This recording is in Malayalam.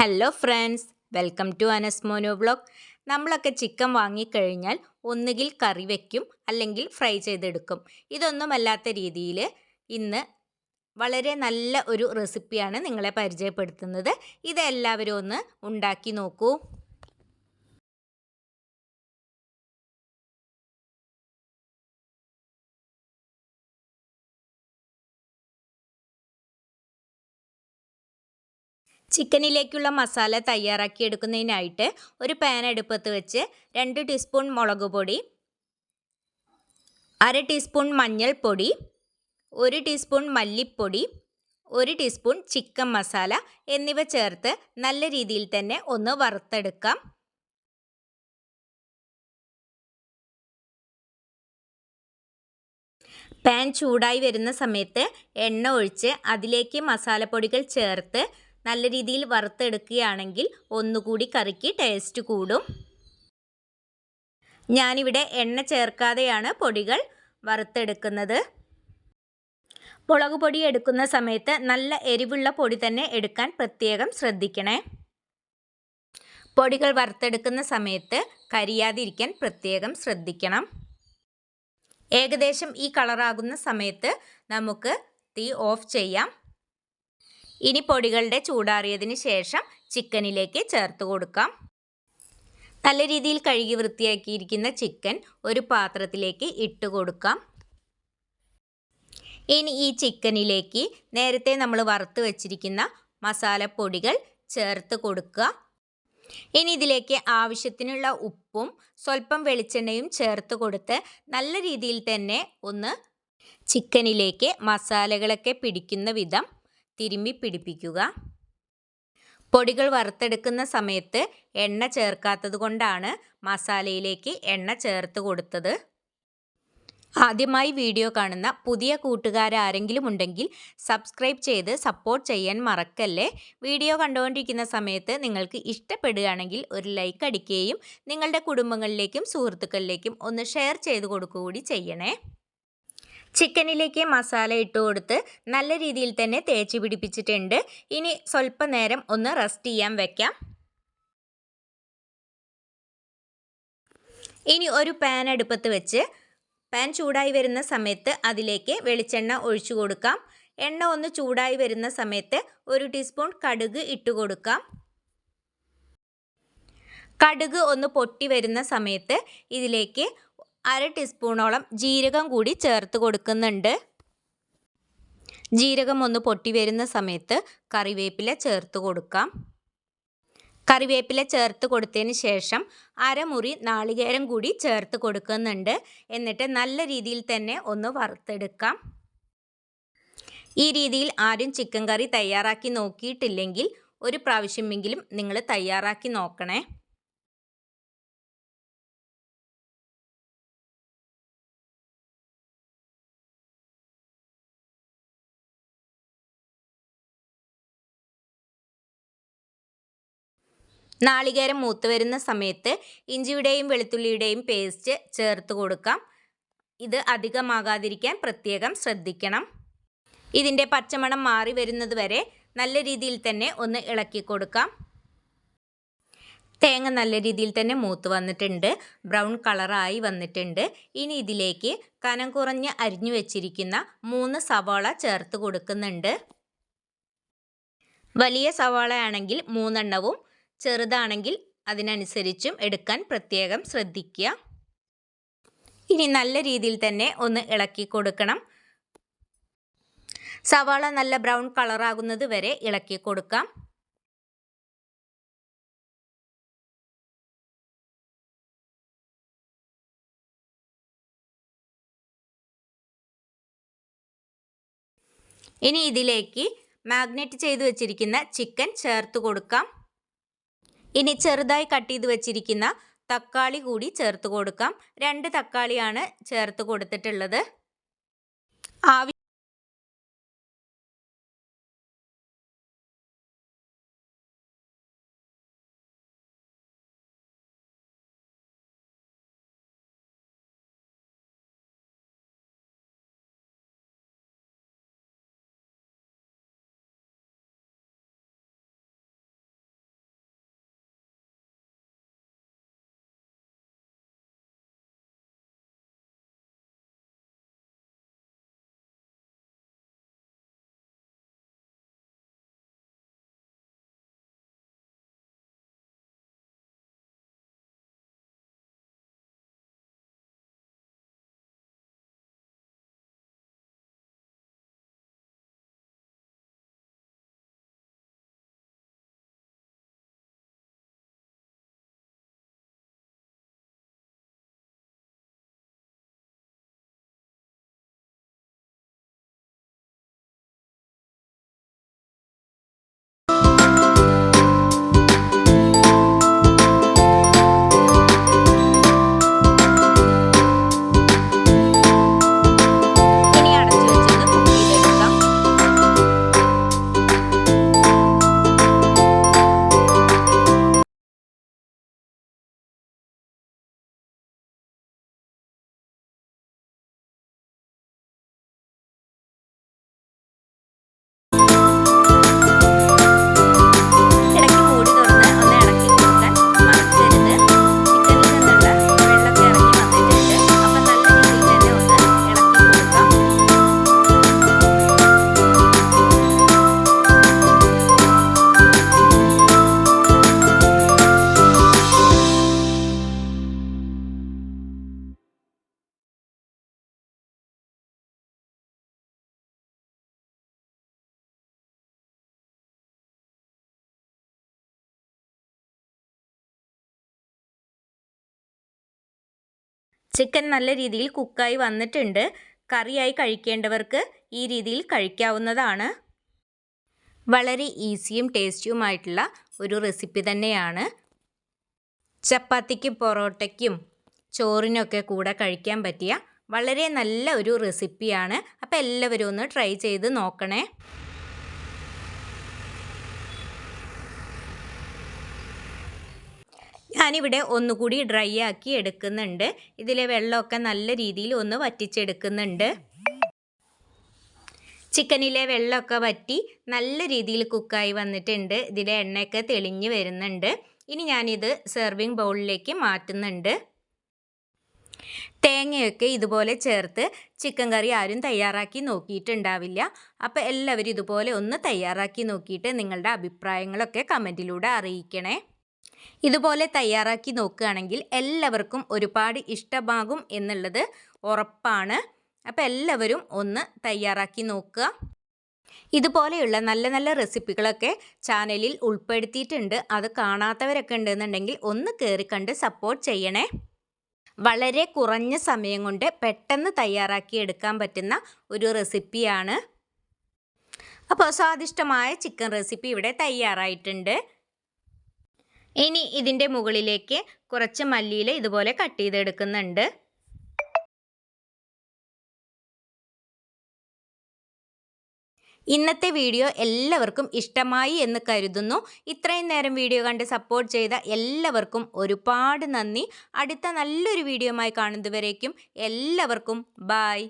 Hello friends welcome to Anas മോനോ ബ്ലോഗ് നമ്മളൊക്കെ ചിക്കൻ വാങ്ങിക്കഴിഞ്ഞാൽ ഒന്നുകിൽ കറി വയ്ക്കും അല്ലെങ്കിൽ ഫ്രൈ ചെയ്തെടുക്കും. ഇതൊന്നുമല്ലാത്ത രീതിയിൽ ഇന്ന് വളരെ നല്ല ഒരു റെസിപ്പിയാണ് നിങ്ങളെ പരിചയപ്പെടുത്തുന്നത്. ഇതെല്ലാവരും ഒന്ന് ഉണ്ടാക്കി നോക്കൂ. ചിക്കനിലേക്കുള്ള മസാല തയ്യാറാക്കി എടുക്കുന്നതിനായിട്ട് ഒരു പാൻ അടുപ്പത്ത് വെച്ച് രണ്ട് ടീസ്പൂൺ മുളക് പൊടി അര ടീസ്പൂൺ മഞ്ഞൾപ്പൊടി ഒരു ടീസ്പൂൺ മല്ലിപ്പൊടി ഒരു ടീസ്പൂൺ ചിക്കൻ മസാല എന്നിവ ചേർത്ത് നല്ല രീതിയിൽ തന്നെ ഒന്ന് വറുത്തെടുക്കാം. പാൻ ചൂടായി വരുന്ന സമയത്ത് എണ്ണ ഒഴിച്ച് അതിലേക്ക് മസാലപ്പൊടികൾ ചേർത്ത് നല്ല രീതിയിൽ വറുത്തെടുക്കുകയാണെങ്കിൽ ഒന്നുകൂടി കറിക്ക് ടേസ്റ്റ് കൂടും. ഞാനിവിടെ എണ്ണ ചേർക്കാതെയാണ് പൊടികൾ വറുത്തെടുക്കുന്നത്. മുളക് പൊടി എടുക്കുന്ന സമയത്ത് നല്ല എരിവുള്ള പൊടി തന്നെ എടുക്കാൻ പ്രത്യേകം ശ്രദ്ധിക്കണേ. പൊടികൾ വറുത്തെടുക്കുന്ന സമയത്ത് കരിയാതിരിക്കാൻ പ്രത്യേകം ശ്രദ്ധിക്കണം. ഏകദേശം ഈ കളറാകുന്ന സമയത്ത് നമുക്ക് തീ ഓഫ് ചെയ്യാം. ഇനി പൊടികളുടെ ചൂടാറിയതിന് ശേഷം ചിക്കനിലേക്ക് ചേർത്ത് കൊടുക്കാം. നല്ല രീതിയിൽ കഴുകി വൃത്തിയാക്കിയിരിക്കുന്ന ചിക്കൻ ഒരു പാത്രത്തിലേക്ക് ഇട്ട് കൊടുക്കാം. ഇനി ഈ ചിക്കനിലേക്ക് നേരത്തെ നമ്മൾ വറുത്ത് വെച്ചിരിക്കുന്ന മസാലപ്പൊടികൾ ചേർത്ത് കൊടുക്കുക. ഇനി ഇതിലേക്ക് ആവശ്യത്തിനുള്ള ഉപ്പും സ്വല്പം വെളിച്ചെണ്ണയും ചേർത്ത് കൊടുത്ത് നല്ല രീതിയിൽ തന്നെ ഒന്ന് ചിക്കനിലേക്ക് മസാലകളൊക്കെ പിടിക്കുന്ന വിധം തിരുമ്മി പിടിപ്പിക്കുക. പൊടികൾ വറുത്തെടുക്കുന്ന സമയത്ത് എണ്ണ ചേർക്കാത്തത് കൊണ്ടാണ് മസാലയിലേക്ക് എണ്ണ ചേർത്ത് കൊടുത്തത്. ആദ്യമായി വീഡിയോ കാണുന്ന പുതിയ കൂട്ടുകാരാരെങ്കിലും ഉണ്ടെങ്കിൽ സബ്സ്ക്രൈബ് ചെയ്ത് സപ്പോർട്ട് ചെയ്യാൻ മറക്കല്ലേ? വീഡിയോ കണ്ടുകൊണ്ടിരിക്കുന്ന സമയത്ത് നിങ്ങൾക്ക് ഇഷ്ടപ്പെടുകയാണെങ്കിൽ ഒരു ലൈക്ക് അടിക്കുകയും നിങ്ങളുടെ കുടുംബങ്ങളിലേക്കും സുഹൃത്തുക്കളിലേക്കും ഒന്ന് ഷെയർ ചെയ്ത് കൊടുക്കുകൂടി ചെയ്യണേ. ചിക്കനിലേക്ക് മസാല ഇട്ട് കൊടുത്ത് നല്ല രീതിയിൽ തന്നെ തേച്ച് പിടിപ്പിച്ചിട്ടുണ്ട്. ഇനി സ്വല്പ നേരം ഒന്ന് റെസ്റ്റ് ചെയ്യാൻ വെക്കാം. ഇനി ഒരു പാൻ അടുപ്പത്ത് വെച്ച് പാൻ ചൂടായി വരുന്ന സമയത്ത് അതിലേക്ക് വെളിച്ചെണ്ണ ഒഴിച്ചു കൊടുക്കാം. എണ്ണ ഒന്ന് ചൂടായി വരുന്ന സമയത്ത് ഒരു ടീസ്പൂൺ കടുക് ഇട്ട് കൊടുക്കാം. കടുക് ഒന്ന് പൊട്ടി വരുന്ന സമയത്ത് ഇതിലേക്ക് അര ടീസ്പൂണോളം ജീരകം കൂടി ചേർത്ത് കൊടുക്കുന്നുണ്ട്. ജീരകം ഒന്ന് പൊട്ടി വരുന്ന സമയത്ത് കറിവേപ്പില ചേർത്ത് കൊടുക്കാം. കറിവേപ്പില ചേർത്ത് കൊടുത്തതിന് ശേഷം അരമുറി നാളികേരം കൂടി ചേർത്ത് കൊടുക്കുന്നുണ്ട്. എന്നിട്ട് നല്ല രീതിയിൽ തന്നെ ഒന്ന് വറുത്തെടുക്കാം. ഈ രീതിയിൽ ആരും ചിക്കൻ കറി തയ്യാറാക്കി നോക്കിയിട്ടില്ലെങ്കിൽ ഒരു പ്രാവശ്യമെങ്കിലും നിങ്ങൾ തയ്യാറാക്കി നോക്കണേ. നാളികേരം മൂത്ത് വരുന്ന സമയത്ത് ഇഞ്ചിയുടെയും വെളുത്തുള്ളിയുടെയും പേസ്റ്റ് ചേർത്ത് കൊടുക്കാം. ഇത് അധികമാകാതിരിക്കാൻ പ്രത്യേകം ശ്രദ്ധിക്കണം. ഇതിന്റെ പച്ചമണം മാറി വരുന്നത് വരെ നല്ല രീതിയിൽ തന്നെ ഒന്ന് ഇളക്കി കൊടുക്കാം. തേങ്ങ നല്ല രീതിയിൽ തന്നെ മൂത്ത് വന്നിട്ടുണ്ട്. ബ്രൗൺ കളറായി വന്നിട്ടുണ്ട്. ഇനി ഇതിലേക്ക് കനം കുറഞ്ഞ് അരിഞ്ഞു വെച്ചിരിക്കുന്ന മൂന്ന് സവാള ചേർത്ത് കൊടുക്കുന്നുണ്ട്. വലിയ സവാള ആണെങ്കിൽ മൂന്നെണ്ണവും ചെറുതാണെങ്കിൽ അതിനനുസരിച്ചും എടുക്കാൻ പ്രത്യേകം ശ്രദ്ധിക്കുക. ഇനി നല്ല രീതിയിൽ തന്നെ ഒന്ന് ഇളക്കി കൊടുക്കണം. സവാള നല്ല ബ്രൗൺ കളറാകുന്നത് വരെ ഇളക്കി കൊടുക്കാം. ഇനി ഇതിലേക്ക് മാഗ്നറ്റ് ചെയ്തു വെച്ചിരിക്കുന്ന ചിക്കൻ ചേർത്ത് കൊടുക്കാം. ഇനി ചെറുതായി കട്ട് ചെയ്ത് വെച്ചിരിക്കുന്ന തക്കാളി കൂടി ചേർത്ത് കൊടുക്കാം. രണ്ട് തക്കാളിയാണ് ചേർത്ത് കൊടുത്തിട്ടുള്ളത്. ചിക്കൻ നല്ല രീതിയിൽ കുക്കായി വന്നിട്ടുണ്ട്. കറിയായി കഴിക്കേണ്ടവർക്ക് ഈ രീതിയിൽ കഴിക്കാവുന്നതാണ്. വളരെ ഈസിയും ടേസ്റ്റിയുമായിട്ടുള്ള ഒരു റെസിപ്പി തന്നെയാണ്. ചപ്പാത്തിക്കും പൊറോട്ടയ്ക്കും ചോറിനൊക്കെ കൂടെ കഴിക്കാൻ പറ്റിയ വളരെ നല്ല ഒരു റെസിപ്പിയാണ്. അപ്പോൾ എല്ലാവരും ഒന്ന് ട്രൈ ചെയ്ത് നോക്കണേ. ഞാനിവിടെ ഒന്നുകൂടി ഡ്രൈ ആക്കി എടുക്കുന്നുണ്ട്. ഇതിലെ വെള്ളമൊക്കെ നല്ല രീതിയിൽ ഒന്ന് വറ്റിച്ചെടുക്കുന്നുണ്ട്. ചിക്കനിലെ വെള്ളമൊക്കെ വറ്റി നല്ല രീതിയിൽ കുക്കായി വന്നിട്ടുണ്ട്. ഇതിലെ എണ്ണയൊക്കെ തെളിഞ്ഞ് വരുന്നുണ്ട്. ഇനി ഞാനിത് സെർവിങ് ബൗളിലേക്ക് മാറ്റുന്നുണ്ട്. തേങ്ങയൊക്കെ ഇതുപോലെ ചേർത്ത് ചിക്കൻ കറി ആരും തയ്യാറാക്കി നോക്കിയിട്ടുണ്ടാവില്ല. അപ്പോൾ എല്ലാവരും ഇതുപോലെ ഒന്ന് തയ്യാറാക്കി നോക്കിയിട്ട് നിങ്ങളുടെ അഭിപ്രായങ്ങളൊക്കെ കമന്റിലൂടെ അറിയിക്കണേ. ഇതുപോലെ തയ്യാറാക്കി നോക്കുകയാണെങ്കിൽ എല്ലാവർക്കും ഒരുപാട് ഇഷ്ടമാകും എന്നുള്ളത് ഉറപ്പാണ്. അപ്പോൾ എല്ലാവരും ഒന്ന് തയ്യാറാക്കി നോക്കുക. ഇതുപോലെയുള്ള നല്ല നല്ല റെസിപ്പികളൊക്കെ ചാനലിൽ ഉൾപ്പെടുത്തിയിട്ടുണ്ട്. അത് കാണാത്തവരൊക്കെ ഉണ്ടെന്നുണ്ടെങ്കിൽ ഒന്ന് കയറി കണ്ട് സപ്പോർട്ട് ചെയ്യണേ. വളരെ കുറഞ്ഞ സമയം കൊണ്ട് പെട്ടെന്ന് തയ്യാറാക്കി എടുക്കാൻ പറ്റുന്ന ഒരു റെസിപ്പിയാണ്. അപ്പോൾ സ്വാദിഷ്ടമായ ചിക്കൻ റെസിപ്പി ഇവിടെ തയ്യാറായിട്ടുണ്ട്. ഇനി ഇതിന്റെ മുകളിലേക്ക് കുറച്ച് മല്ലിയിൽ ഇതുപോലെ കട്ട് ചെയ്തെടുക്കുന്നുണ്ട്. ഇന്നത്തെ വീഡിയോ എല്ലാവർക്കും ഇഷ്ടമായി എന്ന് കരുതുന്നു. ഇത്രയും നേരം വീഡിയോ കണ്ട് സപ്പോർട്ട് ചെയ്ത എല്ലാവർക്കും ഒരുപാട് നന്ദി. അടുത്ത നല്ലൊരു വീഡിയോയുമായി കാണുന്നതുവരേക്കും എല്ലാവർക്കും ബായ്